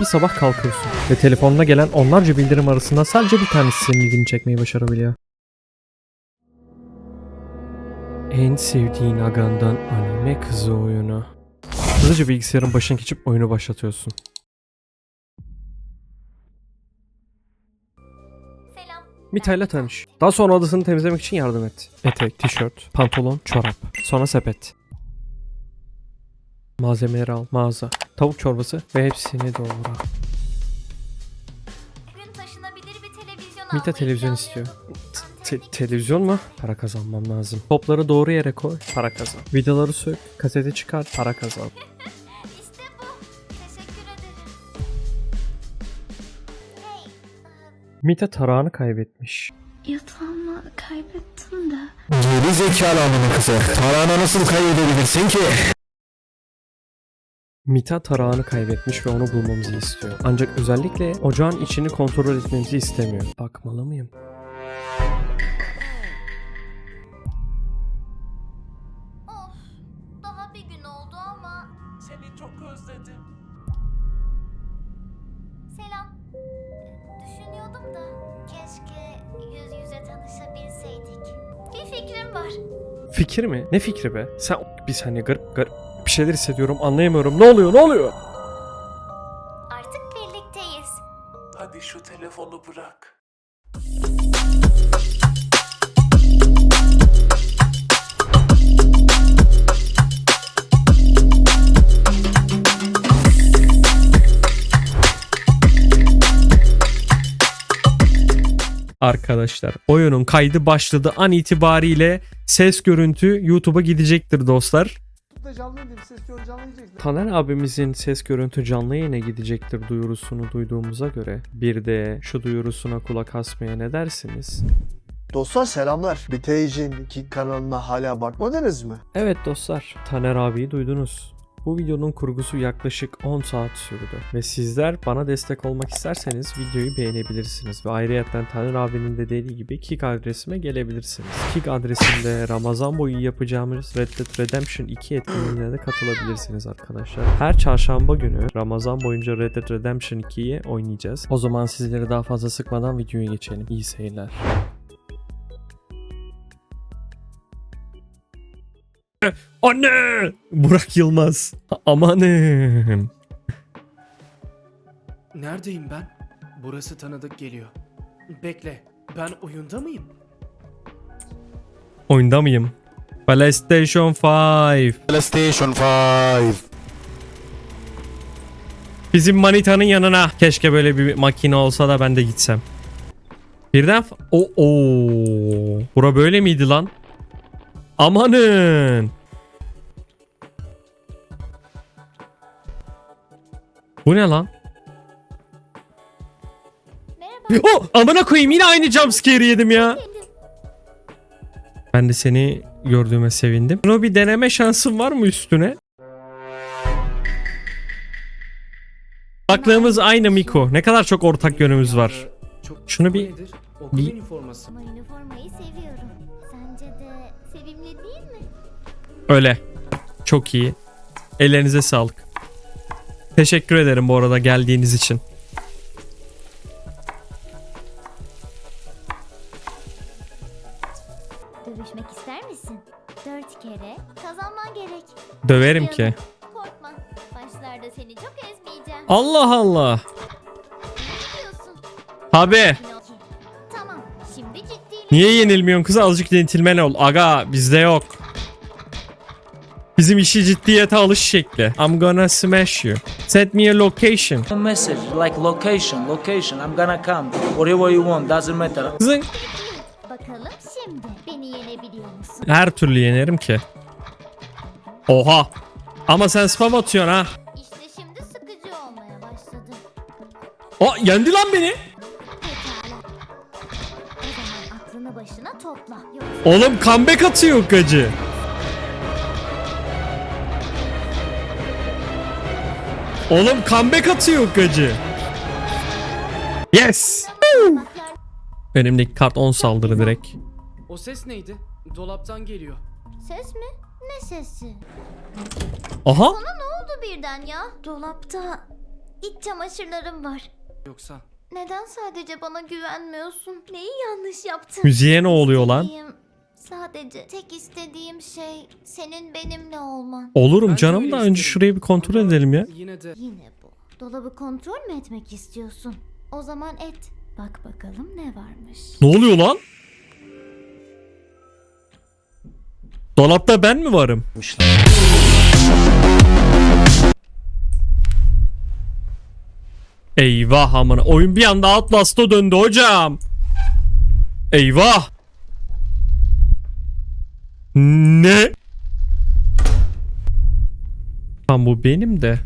Bir sabah kalkıyorsun ve telefonuna gelen onlarca bildirim arasında sadece bir tanesi senin ilgini çekmeyi başarabiliyor. En sevdiğin agandan anime kızı oyunu. Hızlıca bilgisayarın başına geçip oyunu başlatıyorsun. Selam. Mita'yla tanış. Daha sonra odasını temizlemek için yardım et. Etek, tişört, pantolon, çorap. Sonra sepet. Malzemeleri al, mağaza, tavuk çorbası ve hepsini televizyon Mita televizyon istiyor. Te- televizyon mu? Para kazanmam lazım. Topları doğru yere koy, para kazan. Vidaları sök, kaseti çıkar, para kazan. İşte bu. Teşekkür ederim. Hey. Mita tarağını kaybetmiş. Yatağımı kaybettim de. Geri zekalı amına kızı. Tarağına nasıl kaybedebilirsin ki? Mita tarağını kaybetmiş ve onu bulmamızı istiyor. Ancak özellikle ocağın içini kontrol etmemizi istemiyor. Bakmalı mıyım? Of. Daha bir gün oldu ama. Seni çok özledim. Selam. Düşünüyordum da. Keşke yüz yüze tanışabilseydik. Bir fikrim var. Fikir mi? Ne fikri be? Sen bir saniye garip garip bir şeyler hissediyorum anlayamıyorum. Ne oluyor ne oluyor? Artık birlikteyiz. Hadi şu telefonu bırak. Arkadaşlar oyunun kaydı başladı an itibariyle ses görüntü YouTube'a gidecektir dostlar. Da canlı değil ses gör canlı. Taner abimizin ses görüntü canlı yayına gidecektir duyurusunu duyduğumuza göre bir de şu duyurusuna kulak asmaya ne dersiniz? Dostlar selamlar. Biteyicin iki kanalına hala bakmadınız mı? Evet dostlar Taner abiyi duydunuz. Bu videonun kurgusu yaklaşık 10 saat sürdü ve sizler bana destek olmak isterseniz videoyu beğenebilirsiniz ve ayrıyeten Taner abinin de dediği gibi Kik adresime gelebilirsiniz. Kik adresinde Ramazan boyu yapacağımız Red Dead Redemption 2 etkinliğine de katılabilirsiniz arkadaşlar. Her çarşamba günü Ramazan boyunca Red Dead Redemption 2'yi oynayacağız. O zaman sizleri daha fazla sıkmadan videoya geçelim. İyi seyirler. Anne! Burak Yılmaz. Amanım. Neredeyim ben? Burası tanıdık geliyor. Bekle, ben oyunda mıyım? Oyunda mıyım? PlayStation 5. PlayStation 5. Bizim manitanın yanına. Keşke böyle bir makine olsa da ben de gitsem. Birden o o. Bura böyle miydi lan? Amanın. Bu ne lan? Merhaba. Oh, amına koyayım yine aynı jumpscare yedim ya. Ben de seni gördüğüme sevindim. Bunu bir deneme şansın var mı üstüne? Baklığımız aynı Miko. Ne kadar çok ortak yönümüz var. Şunu bir-? Okul bir- üniforması. Ama üniformayı seviyorum. Sence de sevimli değil mi? Öyle. Çok iyi. Ellerinize sağlık. Teşekkür ederim bu arada geldiğiniz için. Dövüşmek ister misin? Dört kere kazanman gerek. Döverim ki. Korkma. Başlarda seni çok ezmeyeceğim. Allah Allah. Ne diyorsun? Abi. Pinokyo. Niye yenilmiyorsun kız? Azıcık centilmen ol. Aga bizde yok. Bizim işi ciddiyete alış şekli. I'm gonna smash you. Send me a location. a message like location, location. I'm gonna come whatever you want. Doesn't matter. Kızın Bakalım şimdi. Beni yenebiliyor musun? her türlü yenerim ki. Oha. Ama sen spam atıyorsun ha. İşte şimdi sıkıcı olmaya başladı. O yendi lan beni. Başına topla. Yoksa Oğlum comeback atıyor gacı. Oğlum comeback atıyor gacı. Yes. Önümdeki kart 10 saldırı direkt. O ses neydi? Dolaptan geliyor. ses mi? Ne sesi? Aha. Sana ne oldu birden ya? Dolapta iç çamaşırlarım var. Yoksa Neden sadece bana güvenmiyorsun? Neyi yanlış yaptım? Müziğe ne oluyor lan? İstediğim- Sadece tek istediğim şey senin benimle olman. Olurum Ben de canım öyle da önce isterim. şurayı bir kontrol Ama edelim ya. Yine de Yine bu. Dolabı kontrol mü etmek istiyorsun? O zaman et. Bak bakalım ne varmış. Ne oluyor lan? Dolapta ben mi varım? Eyvah amına. Oyun bir anda Outlast'a döndü hocam. Eyvah. Ne? Tam bu benim de.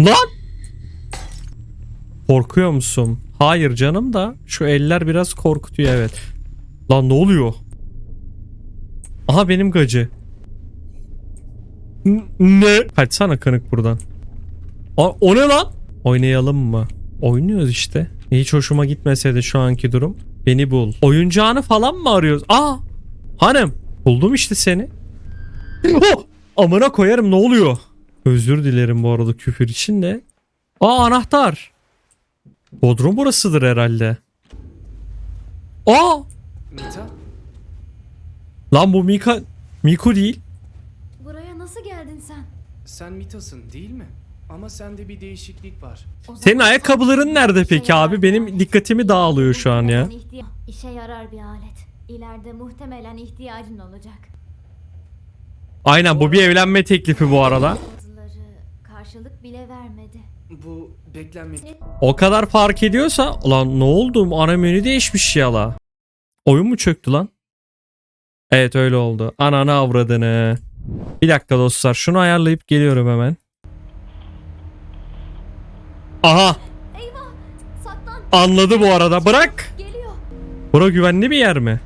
Lan! Korkuyor musun? Hayır canım da şu eller biraz korkutuyor evet. Lan ne oluyor? Aha benim gacı. N- ne? Kaçsana kanık buradan. Aa, o ne lan? Oynayalım mı? Oynuyoruz işte. Hiç hoşuma gitmese de şu anki durum. Beni bul. Oyuncağını falan mı arıyoruz? Aa! Hanım. Buldum işte seni. Oh! Amına koyarım ne oluyor? Özür dilerim bu arada küfür için de. Aa anahtar. Bodrum burasıdır herhalde. Aa! Mita Lan bu Mika... Miku değil. Buraya nasıl geldin sen? sen Mita'sın değil mi? Ama sende bir değişiklik var. O Senin zaman ayakkabıların nerede işe peki abi? Benim dikkatimi dağılıyor şu an ya. Muhtemelen ihtiya- İşe yarar bir alet. İleride muhtemelen ihtiyacın olacak. Aynen bu bir evlenme teklifi bu arada. Bazıları karşılık bile vermedi. Bu beklenmedik. O kadar fark ediyorsa lan ne oldu? Ana menü değişmiş ya la. Oyun mu çöktü lan? Evet öyle oldu. Ananı avradını. Bir dakika dostlar şunu ayarlayıp geliyorum hemen. Aha anladı bu arada. Bırak. Bura güvenli bir yer mi?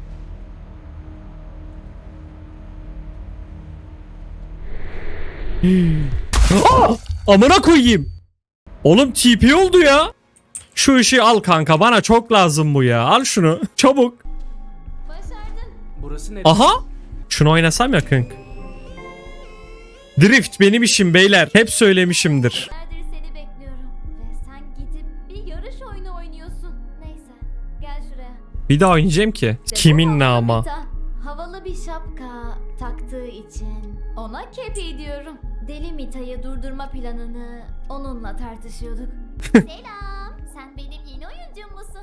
Aa! Amına koyayım. Oğlum TP oldu ya. Şu ışığı al kanka bana çok lazım bu ya. Al şunu çabuk. Burası ne? Aha. Şunu oynasam ya kank. Drift benim işim beyler. Hep söylemişimdir. Neredir seni bekliyorum. Ve sen gidip bir yarış oyunu oynuyorsun. Neyse, gel şuraya. Bir daha oynayacağım ki. İşte bu Kimin havalı nama? Mita. Havalı bir şapka taktığı için ona kepi diyorum. Deli Mita'yı durdurma planını onunla tartışıyorduk. Selam, sen benim yeni oyuncum musun?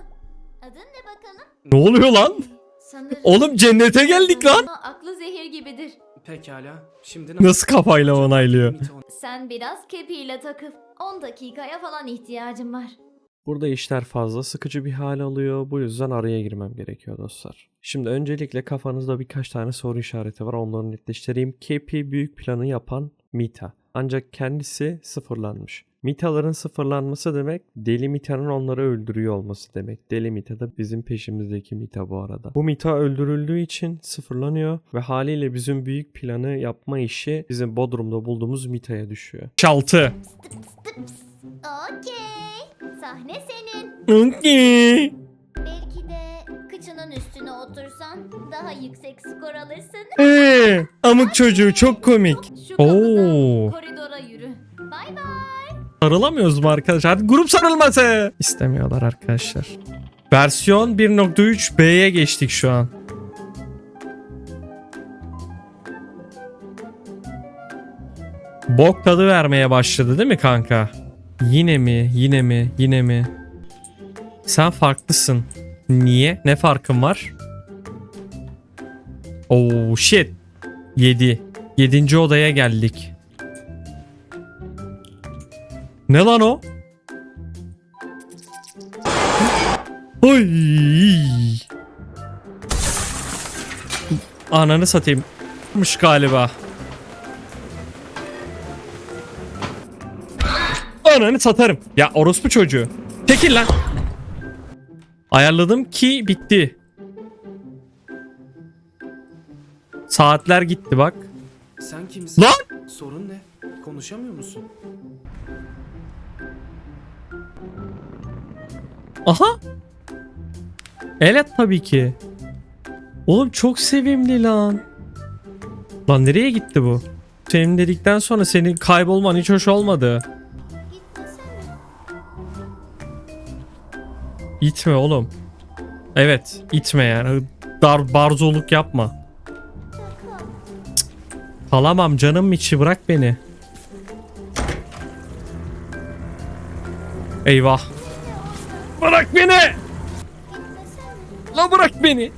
Adın ne bakalım? Ne oluyor lan? Sanırım Oğlum cennete geldik lan. ama aklı zehir gibidir. Pekala. Şimdi ne Nasıl kafayla onaylıyor? Sen biraz kepiyle takıl. 10 dakikaya falan ihtiyacım var. Burada işler fazla sıkıcı bir hal alıyor. Bu yüzden araya girmem gerekiyor dostlar. Şimdi öncelikle kafanızda birkaç tane soru işareti var. Onları netleştireyim. KP büyük planı yapan Mita. Ancak kendisi sıfırlanmış. Mitaların sıfırlanması demek Deli Mita'nın onları öldürüyor olması demek. Deli Mita da bizim peşimizdeki Mita bu arada. Bu Mita öldürüldüğü için sıfırlanıyor ve haliyle bizim büyük planı yapma işi bizim Bodrum'da bulduğumuz Mita'ya düşüyor. Çaltı. Okey. Sahne senin. Okay. Belki de kıçının üstüne otursan daha yüksek skor alırsın. Ee, amık çocuğu çok komik. Şu Oo. kapıdan koridora yürü. Bay bay. Sarılamıyoruz mu arkadaşlar? Hadi grup sarılması. İstemiyorlar arkadaşlar. Versiyon 1.3B'ye geçtik şu an. Bok tadı vermeye başladı değil mi kanka? Yine mi? Yine mi? Yine mi? Sen farklısın. Niye? Ne farkın var? Oh shit. 7. 7. odaya geldik. Ne lan o? Oy. Ananı satayım. Mış galiba. Ananı satarım. Ya orospu çocuğu. Çekil lan. Ayarladım ki bitti. Saatler gitti bak. Sen kimsin? Lan! Sorun ne? Konuşamıyor musun? Aha. Evet tabii ki. Oğlum çok sevimli lan. Lan nereye gitti bu? Senin dedikten sonra senin kaybolman hiç hoş olmadı. İtme oğlum. Evet, itme yani. Dar barzoluk yapma. Kalamam canım içi bırak beni. Eyvah. Bırak beni. La bırak beni.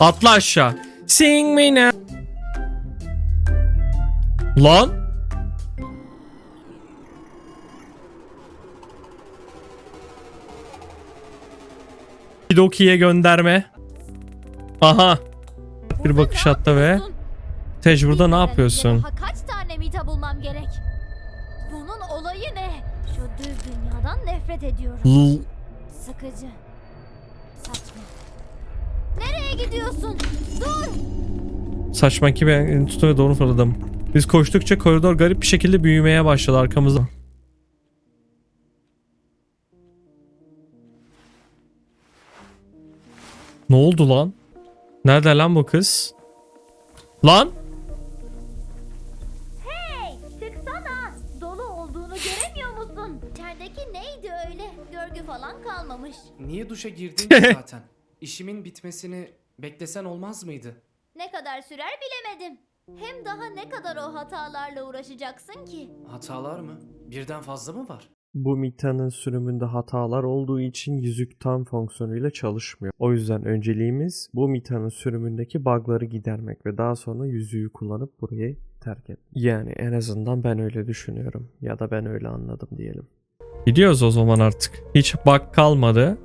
Atla aşağı. Sing me now. Lan. Hidoki'ye gönderme. Aha. Bir bakış attı ve Tej burada ne yapıyorsun? Sıkıcı. Saçma. Nereye gidiyorsun? Dur! Saçma ki ben tutu ve doğru fırladım. Biz koştukça koridor garip bir şekilde büyümeye başladı arkamızda. Ne oldu lan? Nerede lan bu kız? Lan? Duşa girdin ki zaten? İşimin bitmesini beklesen olmaz mıydı? Ne kadar sürer bilemedim. Hem daha ne kadar o hatalarla uğraşacaksın ki? Hatalar mı? Birden fazla mı var? Bu Mita'nın sürümünde hatalar olduğu için yüzük tam fonksiyonuyla çalışmıyor. O yüzden önceliğimiz bu Mita'nın sürümündeki bug'ları gidermek ve daha sonra yüzüğü kullanıp burayı terk etmek. Yani en azından ben öyle düşünüyorum. Ya da ben öyle anladım diyelim. Gidiyoruz o zaman artık. Hiç bug kalmadı.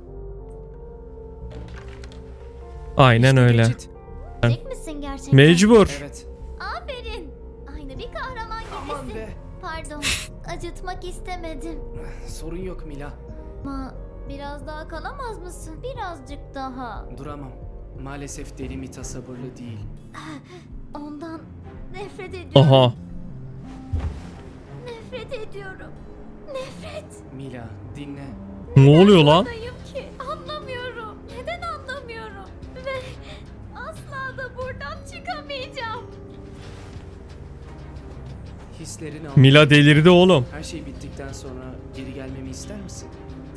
Aynen İşte öyle. geçit. Gidecek misin gerçekten? Mecbur. Evet. Aferin. Aynı bir kahraman Aman gibisin. be. Pardon. Acıtmak istemedim. Sorun yok Mila. Ama biraz daha kalamaz mısın? Birazcık daha. Duramam. Maalesef deli Mita sabırlı değil. Ondan nefret ediyorum. Aha. Nefret ediyorum. Nefret. Mila dinle. Ne oluyor lan? Çıkamayacağım. Hislerini al. Mila delirdi oğlum. Her şey bittikten sonra geri gelmemi ister misin?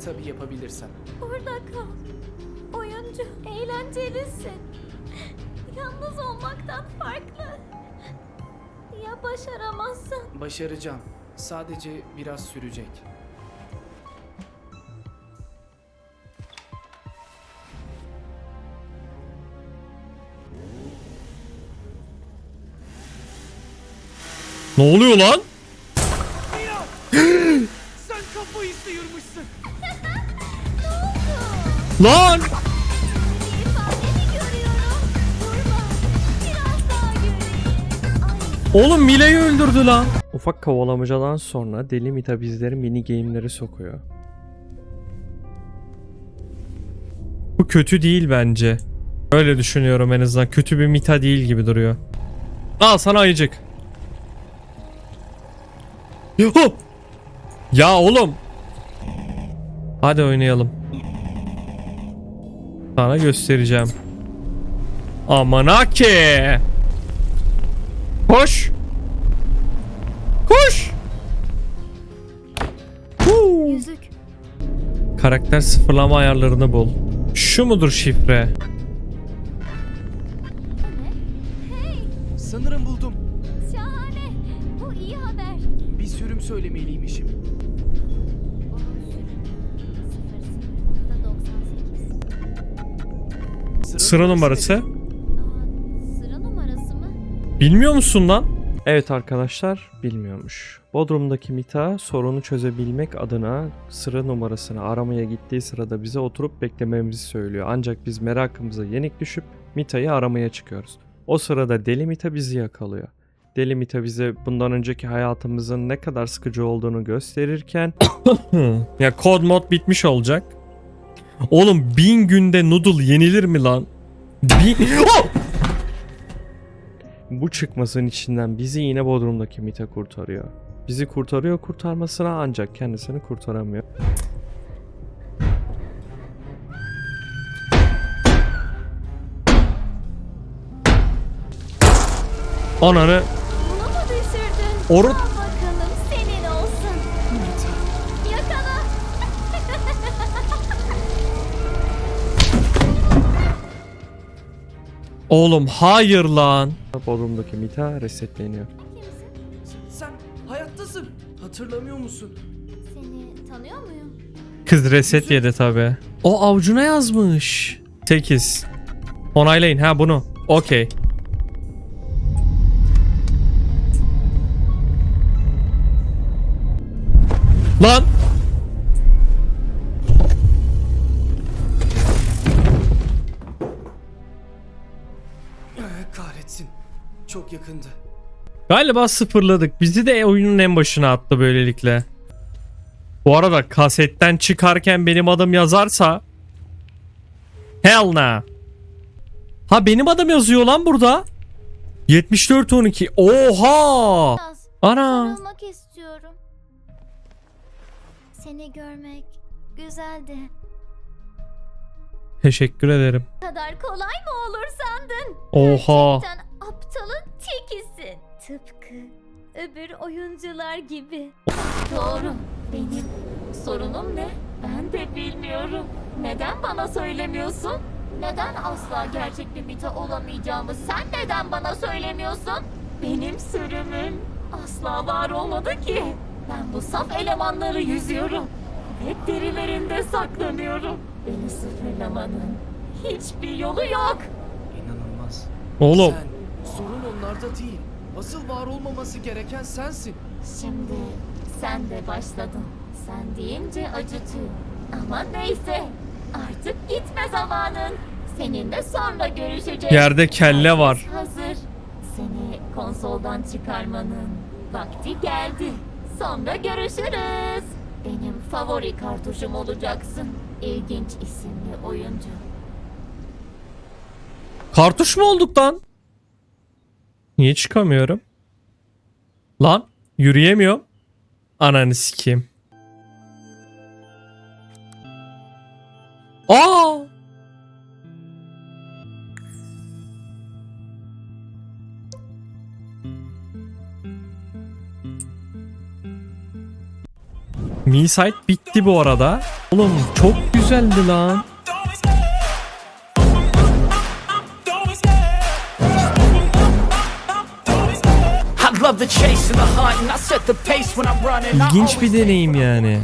Tabii yapabilirsen. Burada kal. Oyuncu, eğlencelisin. Yalnız olmaktan farklı. Ya başaramazsan? Başaracağım. Sadece biraz sürecek. Ne oluyor lan? Sen kafayı sıyırmışsın. Lan! Oğlum Mila'yı öldürdü lan. Ufak kovalamacadan sonra Deli Mita bizleri mini game'leri sokuyor. Bu kötü değil bence. Öyle düşünüyorum en azından. Kötü bir Mita değil gibi duruyor. Al sana ayıcık. Yuhu! Ya oğlum. Hadi oynayalım. Sana göstereceğim. Amanake. Koş. Koş. Huu. Yüzük. Karakter sıfırlama ayarlarını bul. Şu mudur şifre? Sanırım buldum. Söylemeliymişim. Sıra numarası. sıra numarası mı? Bilmiyor musun lan? Evet arkadaşlar bilmiyormuş. Bodrum'daki Mita sorunu çözebilmek adına sıra numarasını aramaya gittiği sırada bize oturup beklememizi söylüyor. Ancak biz merakımıza yenik düşüp Mita'yı aramaya çıkıyoruz. O sırada Deli Mita bizi yakalıyor delimita bize bundan önceki hayatımızın ne kadar sıkıcı olduğunu gösterirken ya kod mod bitmiş olacak. Oğlum bin günde noodle yenilir mi lan? Bin... Oh! Bu çıkmasın içinden bizi yine Bodrum'daki Mita kurtarıyor. Bizi kurtarıyor kurtarmasına ancak kendisini kurtaramıyor. Ananı bunu mu düşürdün? Oru- Al bakalım senin olsun. Yakala. Oğlum hayır lan. Bodrum'daki mita resetleniyor. Sen hayattasın. Hatırlamıyor musun? Seni tanıyor muyum? Kız reset yedi tabi. O avucuna yazmış. 8. Onaylayın ha bunu. Okey. Lan. Eh, kahretsin. Çok yakındı. Galiba sıfırladık. Bizi de oyunun en başına attı böylelikle. Bu arada kasetten çıkarken benim adım yazarsa Hell no. Ha benim adım yazıyor lan burada. 7412. Oha! Ana! sarılmak istiyorum. Seni görmek güzeldi. Teşekkür ederim. Bu kadar kolay mı olur sandın? Oha. Gerçekten aptalın tekisin. Tıpkı öbür oyuncular gibi. Doğru. Benim sorunum ne? Ben de bilmiyorum. Neden bana söylemiyorsun? Neden asla gerçek bir mita olamayacağımı sen neden bana söylemiyorsun? Benim sürümüm asla var olmadı ki. Ben bu saf elemanları yüzüyorum. Ve derilerinde saklanıyorum. Beni sıfırlamanın hiçbir yolu yok. İnanılmaz. Oğlum Sen, sorun onlarda değil. Asıl var olmaması gereken sensin. Şimdi sen de başladın. Sen deyince acıtıyor. Ama neyse. Artık gitme zamanın. Seninle sonra görüşeceğiz. Yerde kelle var. Hazır. Seni konsoldan çıkarmanın vakti geldi. Sonra görüşürüz. Benim favori kartuşum olacaksın. İlginç isimli oyuncu. kartuş mu olduk lan? Niye çıkamıyorum? Lan yürüyemiyorum. Ananı sikeyim. Aa! Mi site bitti bu arada. Oğlum çok güzeldi lan. İlginç bir deneyim yani.